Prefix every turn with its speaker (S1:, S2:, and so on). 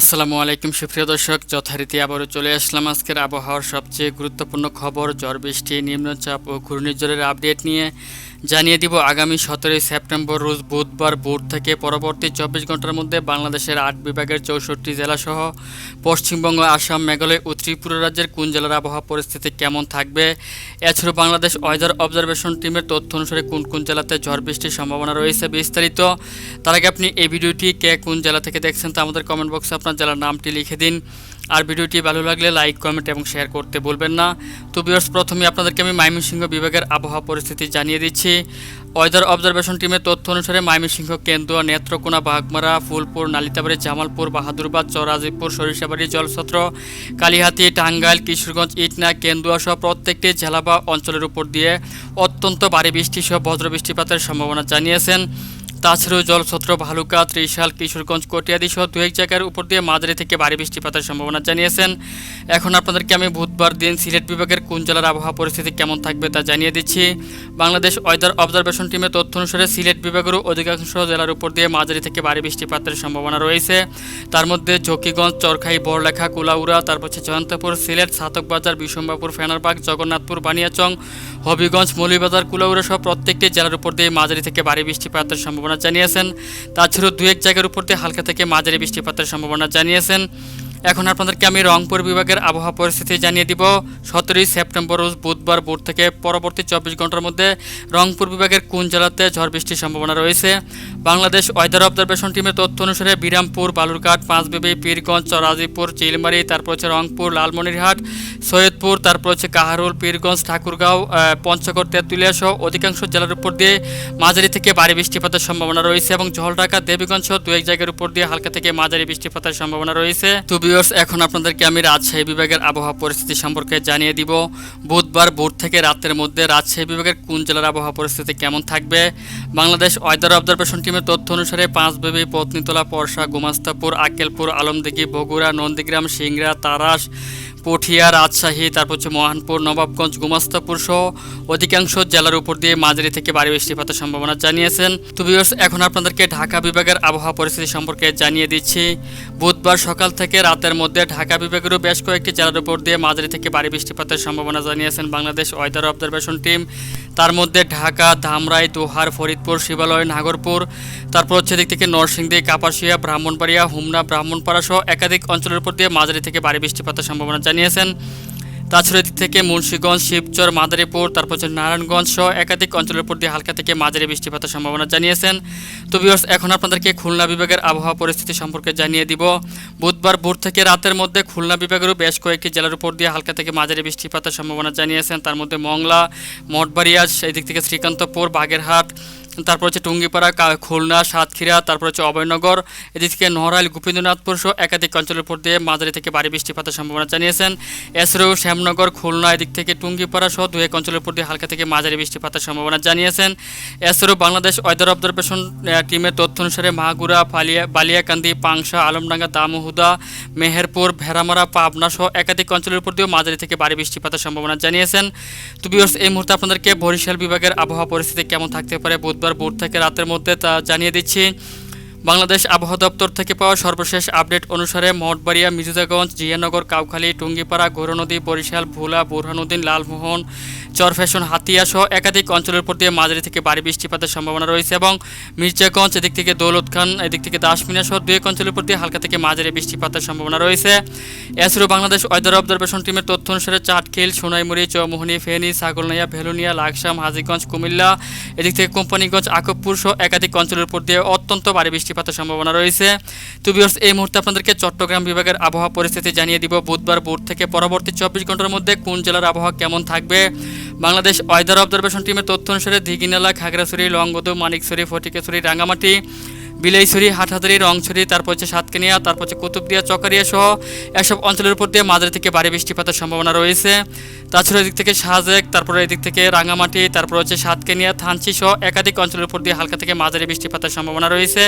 S1: আসসালামু আলাইকুম, সুপ্রিয় দর্শক। যথারীতি আবারও চলে আসলাম আজকের আবহাওয়ার সবচেয়ে গুরুত্বপূর্ণ খবর, ঝড় বৃষ্টি, নিম্নচাপ ও ঘূর্ণিঝড়ের আপডেট নিয়ে। জানিয়ে দিব, আগামী সতেরোই সেপ্টেম্বর রোজ বুধবার ভোর থেকে পরবর্তী চব্বিশ ঘণ্টার মধ্যে বাংলাদেশের আট বিভাগের চৌষট্টি জেলাসহ পশ্চিমবঙ্গ, আসাম, মেঘালয় ও ত্রিপুরা রাজ্যের কোন জেলার আবহাওয়া পরিস্থিতি কেমন থাকবে? এছাড়াও বাংলাদেশ ওয়েদার অবজারভেশন টিমের তথ্য অনুসারে কোন কোন জেলাতে ঝড় বৃষ্টির সম্ভাবনা রয়েছে বিস্তারিত। তার আগে আপনি এই ভিডিওটি কে কোন জেলা থেকে দেখছেন তা আমাদের কমেন্ট বক্সে আপনার জেলার নামটি লিখে দিন। আর ভিডিওটি ভালো লাগলে লাইক কমেন্ট এবং শেয়ার করতে বলবেন না। তো বিয়ার্স প্রথমে আপনাদেরকে আমি ময়মনসিংহ বিভাগের আবহাওয়া পরিস্থিতি জানিয়ে দিচ্ছি। ওয়েদার অবজারভেশন টিমের তথ্য অনুসারে ময়মনসিংহ, কেন্দুয়া, নেত্রকোনা বাঘমারা ফুলপুর, নালিতাবাড়ি, জামালপুর, বাহাদুরবাদ চরাজিপুর সরিষাবাড়ি জলছত্র, কালিহাতি, টাঙ্গাইল, কিশোরগঞ্জ, ইটনা, কেন্দুয়া সহ প্রত্যেকটি জেলা বা অঞ্চলের উপর দিয়ে অত্যন্ত ভারী বৃষ্টি সহ বজ্র বৃষ্টিপাতের সম্ভাবনা জানিয়েছেন। তাছাড়াও জলছত্র, ভালুকা, ত্রিশাল, কিশোরগঞ্জ, কটিয়াদি সহ দু এক জায়গার উপর দিয়ে মাঝারি থেকে ভারী বৃষ্টিপাতের সম্ভাবনা জানিয়েছেন। এখন আপনাদেরকে আমি বুধবার দিন সিলেট বিভাগের কোন জেলার আবহাওয়া পরিস্থিতি কেমন থাকবে তা জানিয়ে দিচ্ছি। বাংলাদেশ ওয়েদার অবজারভেশন টিমের তথ্য অনুসারে সিলেট বিভাগেরও অধিকাংশ জেলার উপর দিয়ে মাঝারি থেকে ভারী বৃষ্টিপাতের সম্ভাবনা রয়েছে। তার মধ্যে জকিগঞ্জ চরখাই, বড়লেখা, কুলাউড়া তারপর হচ্ছে জয়ন্তপুর সিলেট, সাতকবাজার বিশম্বাপুর ফেনারবাগ, জগন্নাথপুর, বানিয়াচং, হবিগঞ্জ মৌলিবাজার কুলাউড়া সহ প্রত্যেকটি জেলার উপর দিয়ে মাঝারি থেকে ভারী বৃষ্টিপাতের সম্ভাবনা জানিয়েছেন। তাছাড়াও দু এক জায়গার উপর দিয়ে হালকা থেকে মাঝারি বৃষ্টিপাতের সম্ভাবনা জানিয়েছেন। এখন আপনাদেরকে আমি রংপুর বিভাগের আবহাওয়া পরিস্থিতি জানিয়ে দিব। সতেরোই সেপ্টেম্বর বুধবার ভোর থেকে পরবর্তী চব্বিশ ঘণ্টার মধ্যে রংপুর বিভাগের কোন জেলাতে ঝড় বৃষ্টির সম্ভাবনা রয়েছে? বাংলাদেশ ওয়েদার অবজারভেশন টিমের তথ্য অনুসারে বিরামপুর, বালুরঘাট, পাঁচবিবি, পীরগঞ্জ চরাজিপুর চিলমারি, তারপর হচ্ছে রংপুর, লালমনিরহাট, সৈয়দপুর, তারপর হচ্ছে কাহারুল, পীরগঞ্জ, ঠাকুরগাঁও পঞ্চগড়, তেঁতুলিয়া সহ অধিকাংশ জেলার উপর দিয়ে মাঝারি থেকে ভারী বৃষ্টিপাতের সম্ভাবনা রয়েছে এবং ঝলঢাকা, দেবীগঞ্জ সহ দু এক জায়গার উপর দিয়ে হালকা থেকে মাঝারি বৃষ্টিপাতের সম্ভাবনা রয়েছে। ভিউয়ার্স এখন আপনাদেরকে আমি রাজশাহী বিভাগের আবহাওয়া পরিস্থিতি সম্পর্কে জানিয়ে দিব। বুধবার ভোর থেকে রাতের মধ্যে রাজশাহী বিভাগের কোন জেলার আবহাওয়া পরিস্থিতি কেমন থাকবে? বাংলাদেশ ওয়েদার অবজারভেশন টিমের তথ্য অনুসারে পাঁচবেবি, পত্নীতলা, পরশা, গুমাস্তাপুর আকেলপুর আলমদিঘি, বগুড়া, নন্দীগ্রাম, সিংড়া, তারাস পটিয়া রাজশাহী, তারপর হচ্ছে মহানপুর, নবাবগঞ্জ, গুমাস্তাপুর সহ অধিকাংশ জেলার উপর দিয়ে মাঝারি থেকে ভারী বৃষ্টিপাতের সম্ভাবনা জানিয়েছেন। তো এখন আপনাদেরকে ঢাকা বিভাগের আবহাওয়া পরিস্থিতি সম্পর্কে জানিয়ে দিচ্ছি। বুধবার সকাল থেকে রাতের মধ্যে ঢাকা বিভাগেরও বেশ কয়েকটি জেলার উপর দিয়ে মাঝারি থেকে ভারী বৃষ্টিপাতের সম্ভাবনা জানিয়েছেন বাংলাদেশ ওয়েদার অবজারভেশন টিম। তার মধ্যে ঢাকা, ধামরাই, দোহার, ফরিদপুর, শিবালয়, নাগরপুর, তারপর হচ্ছে দিক থেকে নরসিংদী, কাপাসিয়া, ব্রাহ্মণবাড়িয়া, হুমনা, ব্রাহ্মণপাড়া সহ একাধিক অঞ্চলের উপর দিয়ে মাঝারি থেকে ভারী বৃষ্টিপাতের সম্ভাবনা জানিয়েছেন। তাছাড়া এদিক থেকে মুন্সীগঞ্জ, শিবচর, মাদারীপুর, তারপর হচ্ছে নারায়ণগঞ্জ সহ একাধিক অঞ্চলের উপর দিয়ে হালকা থেকে মাঝারি বৃষ্টিপাতের সম্ভাবনা জানিয়েছেন। তো এখন আপনাদেরকে খুলনা বিভাগের আবহাওয়া পরিস্থিতি সম্পর্কে জানিয়ে দিব। বুধবার ভোর থেকে রাতের মধ্যে খুলনা বিভাগেরও বেশ কয়েকটি জেলার উপর দিয়ে হালকা থেকে মাঝারি বৃষ্টিপাতের সম্ভাবনা জানিয়েছেন। তার মধ্যে মংলা, মঠবাড়িয়া সেই দিক থেকে শ্রীকান্তপুর, বাগেরহাট তারপর হচ্ছে টুঙ্গিপাড়া খুলনা, সাতক্ষীরা, তারপর হচ্ছে অভয়নগর, এদিক নড়াইল, গোপীন্দ্রনাথপুর সহ একাধিক অঞ্চলের উপর দিয়ে মাঝারি থেকে ভারী বৃষ্টিপাতের সম্ভাবনা জানিয়েছেন। এছাড়াও শ্যামনগর, খুলনা, এদিক থেকে টুঙ্গিপাড়া সহ দু এক অঞ্চলের উপর দিয়ে হালকা থেকে মাঝারি বৃষ্টিপাতের সম্ভাবনা জানিয়েছেন। এছাড়াও বাংলাদেশ ওয়েদার অবজারভেশন টিমের তথ্য অনুসারে মাগুরা, ফালিয়া, বালিয়াকান্দি, পাংশা, আলমডাঙ্গা, দামুহুদা, মেহেরপুর, ভেড়ামারা, পাবনা সহ একাধিক অঞ্চলের উপর দিয়েও মাঝারি থেকে ভারী বৃষ্টিপাতের সম্ভাবনা জানিয়েছেন। তো এই মুহূর্তে আপনাদেরকে বরিশাল বিভাগের আবহাওয়া পরিস্থিতি কেমন থাকতে পারে? বুধবার ভোর থেকে রাতের মধ্যে তা জানিয়ে দিচ্ছি। বাংলাদেশ আবহাওয়া দপ্তর থেকে পাওয়া সর্বশেষ আপডেট অনুসারে মঠবাড়িয়া, মির্জাগঞ্জ, জিয়ানগর, কাউখালী, টুঙ্গিপাড়া গৌরনদী বরিশাল, ভোলা, বুরহানুদ্দিন, লালমোহন চরফ্যাশন হাতিয়া সহ একাধিক অঞ্চলের উপর দিয়ে মাঝারি থেকে ভারী বৃষ্টিপাতের সম্ভাবনা রয়েছে এবং মির্জাগঞ্জ এদিক থেকে দৌলত খান এদিক থেকে দাসমিনা সহ দু এক অঞ্চলের উপর দিয়ে হালকা থেকে মাঝারি বৃষ্টিপাতের সম্ভাবনা রয়েছে। এছাড়াও বাংলাদেশ ওয়েদার অবজারভেশন টিমের তথ্য অনুসারে চাটখিল সোনাইমুড়ি, চৌমোহনী, ফেনী, ছাগলনাইয়া, ভেলুনিয়া, লাকসাম, হাজিগঞ্জ, কুমিল্লা, এদিক থেকে কোম্পানিগঞ্জ, আকবপুর সহ একাধিক অঞ্চলের উপর দিয়ে অত্যন্ত ভারী বৃষ্টিপাতের সম্ভাবনা রয়েছে। তো এই মুহূর্তে আপনাদেরকে চট্টগ্রাম বিভাগের আবহাওয়া পরিস্থিতি জানিয়ে দিব। বুধবার ভোর থেকে পরবর্তী চব্বিশ ঘণ্টার মধ্যে কোন জেলার আবহাওয়া কেমন থাকবে? বাংলাদেশ ওয়েদার অবজারভেশন টিমের তথ্য অনুসারে দিঘিনালা খাগড়াছড়ি, লংগদু, মানিকছড়ি ফটিকেশ্বরী রাঙ্গামাটি, বিলাইছড়ি, হাটহাজারি, রংছড়ি, তারপর হচ্ছে সাতকানিয়া, তারপর হচ্ছে কুতুবদিয়া, চকারিয়া সহ এসব অঞ্চলের উপর দিয়ে মাঝারি থেকে ভারী বৃষ্টিপাতের সম্ভাবনা রয়েছে। তাছাড়া এদিক থেকে সাজেক, তারপরে এদিক থেকে রাঙ্গামাটি, তারপর হচ্ছে সাতকানিয়া, থানচি সহ একাধিক অঞ্চলের উপর দিয়ে হালকা থেকে মাঝারি বৃষ্টিপাতের সম্ভাবনা রয়েছে।